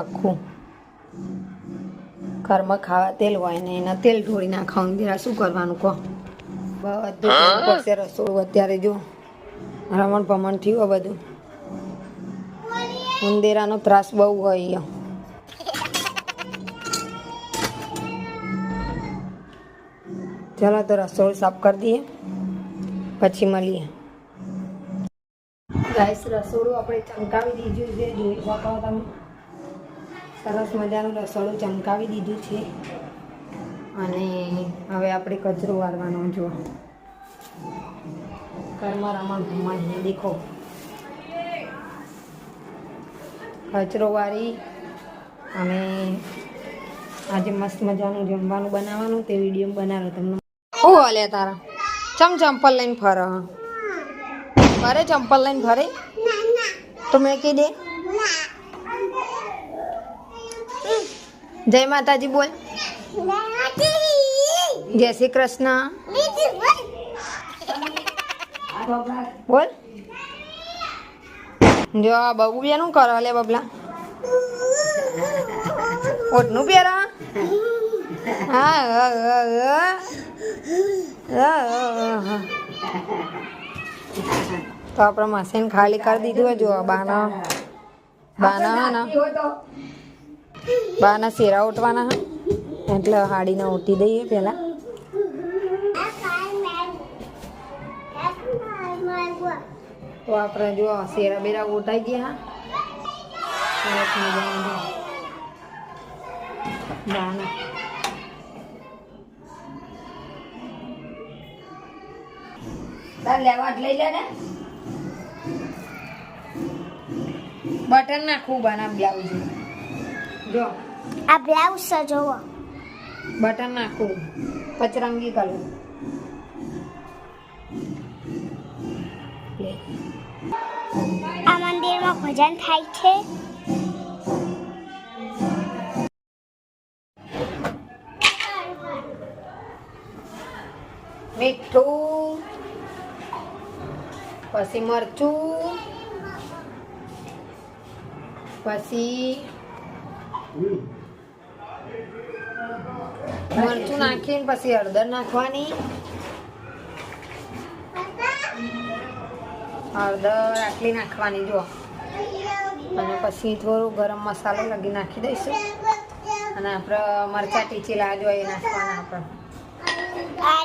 આખું. ઘરમાં ખાવા તેલ હોય ને એના તેલ ઢોળી નાખવાનું. જરા શું કરવાનું કહો? બધું પડશે રસોડું અત્યારે જો. રમણ ભમણ થયું હોય બધું. ઉંદેરાનો ત્રાસ બહુ હોય ચાલો તો રસોડું સાફ કરી દઈએ. પછી મળીએ. ગાઈસ રસોડું આપણે ચમકાવી દીધું છે. જોઈ શકો તમે. સરસ મજાનું રસોડું ચમકાવી દીધું છે. અને હવે આપણે કચરો વારવાનો જો. ઘરમાં રમણ દેખો. કચરો વાળી અને આજે મસ્ત મજાનું જમવાનું બનાવવાનું તે વીડિયો બનાવો તમને. શું હાલે તારા. ચમ ચંપલ લઈને ફરે. હા ફરે ચંપલ લઈને ફરે? તો મેં કહી દે. જય માતાજી બોલ. જય શ્રી કૃષ્ણ. બોલ. જો આ બે બેનું કરો લે બબલા? ઓટનું પહેરા હા. તો આપણે મશીન ખાલી કરી દીધું જો, બાના બાના ને. બાના શેરા ઉઠવાના હા. એટલે હાડીને ઉઠી દઈએ પેલા તો આપણે જો શેરા બેરા ઉઠાઈ ગયા હા. લેવા લઈ લે ને. બટન નાખવું બના બ્લાઉઝ. જો. આ બ્લાઉઝ જોવો. બટન નાખવું પચરંગી કલર. આ મંદિરમાં ભજન થાય છે. મીઠું. પછી મરચું. પછી મરચું નાખીને પછી હળદર નાખવાની. હળદર આટલી નાખવાની જો અને પછી થોડું ગરમ મસાલો લગી નાખી દઈશું. અને આપણે મરચા ટીચેલા જો એ નાખવાના આપણે આ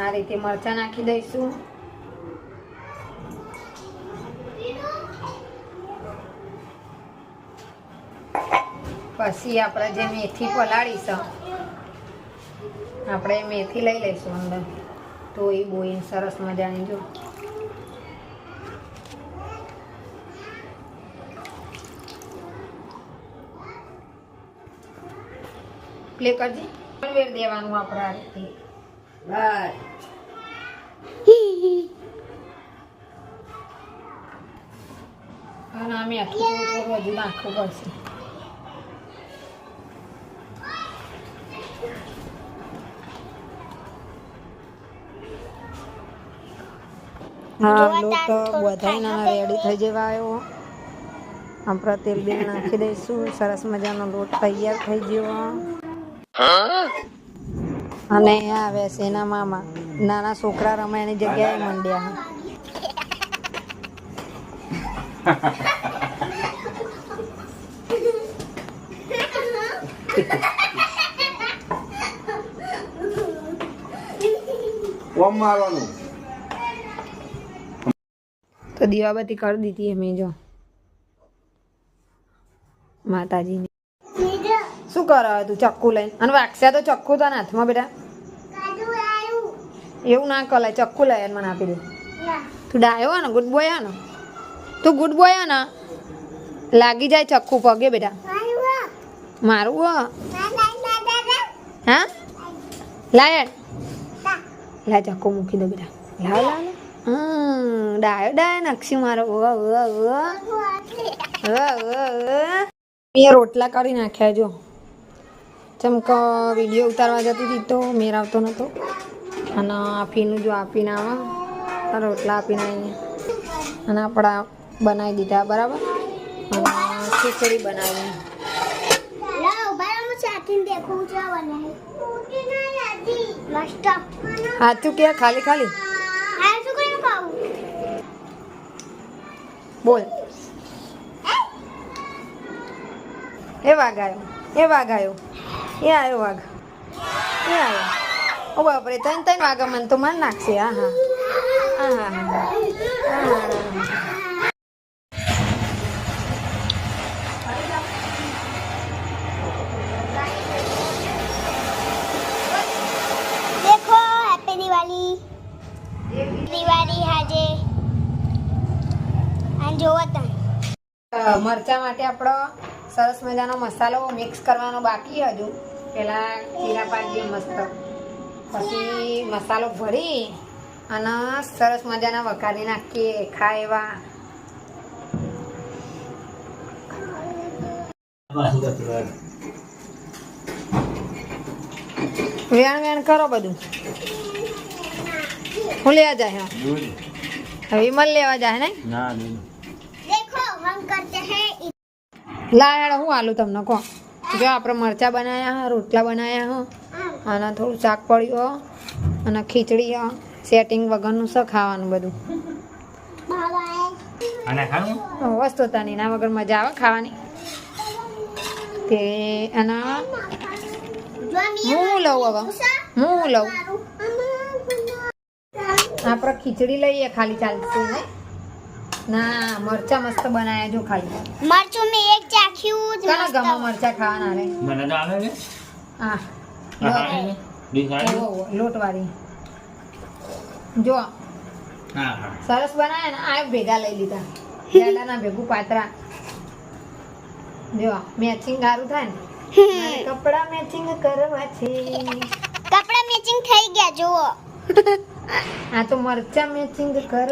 આ રીતે મરચાં નાખી દઈશું. પછી આપણે જે મેથી પલાળીશું આપણે મેથી લઈ લઈશું અંદર. તો એ બોઈને સરસ મજાની જો. પ્લે કરજી. વેર દેવાનું આપણે આ રીતે. અને અમે આટલું થોડું થોડું હજુ નાખવું પડશે. હા લોટ બધાય રેડી થઈ જવા? આવ્યો આપણે તેલ બે નાખી દઈશું. સરસ મજાનો લોટ તૈયાર થઈ ગયો. અને આ વેસેના મામા. નાના છોકરા રમે એની જગ્યાએ મંડ્યા. ઓમ મારવાનું. તો દીવાબત્તી કરી દીધી અમે જો. માતાજીની. શું કરો તું ચક્કુ લઈને? અને વાગશે તો ચક્કુ તો હાથમાં બેટા. એવું ના કરાય ચક્કુ લઈ મને આપી દે. તું ડાયો ને ગુડ બોય ને? તું ગુડ બોય ને લાગી જાય ચક્કુ પગે બેટા. મારું હા. લાય લા ચક્કુ મૂકી દો બેટા. લાવ લાવ લાવ. હમ ડાયો ડાયો નકશી મારો મેં રોટલા કરી નાખ્યા જો. ચમકો વીડિયો ઉતારવા જતી હતી તો મેર આવતો નહોતો અને આપીનું જો આપીને આવે. રોટલા આપીને આવીએ. અને આપણા બનાવી દીધા બરાબર? અને ખીચડી બનાવી. હાથું કે ખાલી ખાલી. બોલ. એ વાઘ આવ્યો એ વાઘ આવ્યો એ આવ્યો વાઘ. એ આવ્યો ઓ બાપરે, ત્રણ ત્રણ વાઘા મને તો માર નાખશે. હા હા હા હા હા હા દેખો હેપી દિવાળી દિવાળી હાજે અને જોવો તમે અ, મરચા માટે આપણો સરસ મજાનો મસાલો મિક્સ કરવાનો બાકી હજુ. પેલા જીરા પાડીએ મસ્ત પછી મસાલો ભરી અને સરસ મજાના વઘારી નાખીએ ખાય એવા વેણ વેણ કરો બધું. હું લેવા જાય હવે વિમલ લેવા જાય ને ના લાડ હું આલું તમને કહો. જો આપણે મરચા બનાવ્યા હા રોટલા બનાવ્યા હા અને થોડું શાક પડ્યું હો અને ખીચડી હો સેટિંગ વગરનું શું ખાવાનું બધું. વસ્તુ તાની એના વગર મજા આવે ખાવાની. તે અને હું લઉં હવે? હું લઉં? આપણે ખીચડી લઈએ ખાલી ચાલશે ના મરચા મસ્ત બનાયા જો ખાઈ મરચું મે એક ચાખ્યું જ મસ્ત. ગમો મરચા ખાવાના રે. મને તો આવે છે હા. લોટ વાળી જો. સરસ બનાયા ને આ ભેગા લઈ લીધા. પેલાના ભેગું પાત્રા. જો મેચિંગ સારું થાય ને. કપડા મેચિંગ કરવા છે. કપડા મેચિંગ થઈ ગયા જુઓ. આ તો મરચા મેચિંગ કર